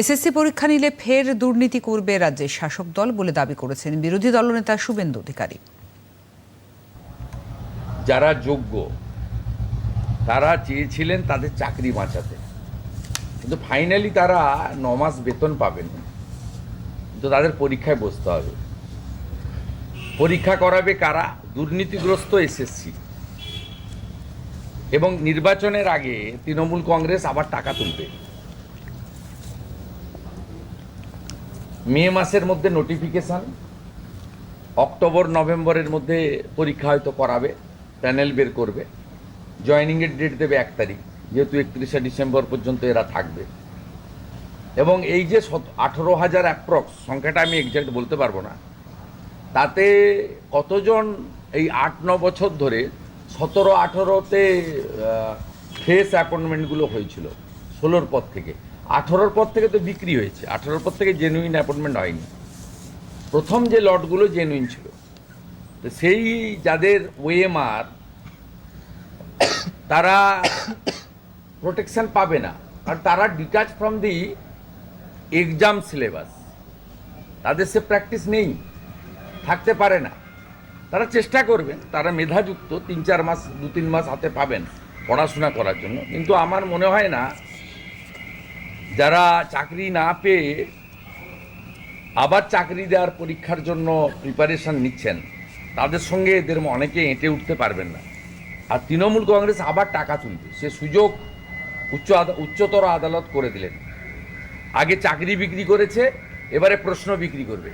SSC পরীক্ষা নিলে ফের দুর্নীতি করবে রাজ্যের শাসক দল বলে দাবি করেছেন বিরোধী দলনেতা শুভেন্দু অধিকারী। যারা যোগ্য, তারা চেয়েছিলেন তাদের চাকরি বাঁচাতে। কিন্তু ফাইনালি তারা ন মাস বেতন পাবেন। কিন্তু তাদের পরীক্ষায় বসতে হবে। পরীক্ষা করাবে কারা? দুর্নীতিগ্রস্ত এসএসসি। এবং নির্বাচনের আগে তৃণমূল কংগ্রেস আবার টাকা তুলবে। মে মাসের মধ্যে নোটিফিকেশান অক্টোবর, নভেম্বরের মধ্যে পরীক্ষা হয়তো করাবে প্যানেল বের করবে। জয়নিংয়ের ডেট দেবে এক তারিখ, যেহেতু একত্রিশে ডিসেম্বর পর্যন্ত এরা থাকবে। এবং এই যে আঠেরো হাজার অ্যাপ্রক্স সংখ্যাটা আমি এক্সাক্ট বলতে পারব না। তাতে কতজন এই আট, ন বছর ধরে সতেরো, আঠেরোতে ফ্রেশ অ্যাপয়েন্টমেন্টগুলো হয়েছিল, ষোলোর পর থেকে। আঠেরোর পর থেকে তো বিক্রি হয়েছে। আঠেরোর পর থেকে জেনুইন অ্যাপয়েন্টমেন্ট হয়নি। প্রথম যে লটগুলো জেনুইন ছিল। তো সেই যাদের ওএমআর তারা প্রোটেকশন পাবে না। আর তারা detach from the exam syllabus তাদের সে প্র্যাকটিস নেই। থাকতে পারে না। তারা চেষ্টা করবেন তারা মেধাযুক্ত। তিন চার মাস, দু তিন মাস হাতে পাবেন পড়াশোনা করার জন্য। কিন্তু আমার মনে হয় না যারা চাকরি না পেয়ে আবার চাকরি দেওয়ার পরীক্ষার জন্য প্রিপারেশন নিচ্ছেন, তাদের সঙ্গে এদের অনেকে এঁটে উঠতে পারবেন না। আর তৃণমূল কংগ্রেস আবার টাকা তুলবে। সে সুযোগ উচ্চ উচ্চতর আদালত করে দিলেন। আগে চাকরি বিক্রি করেছে, এবারে প্রশ্ন বিক্রি করবে।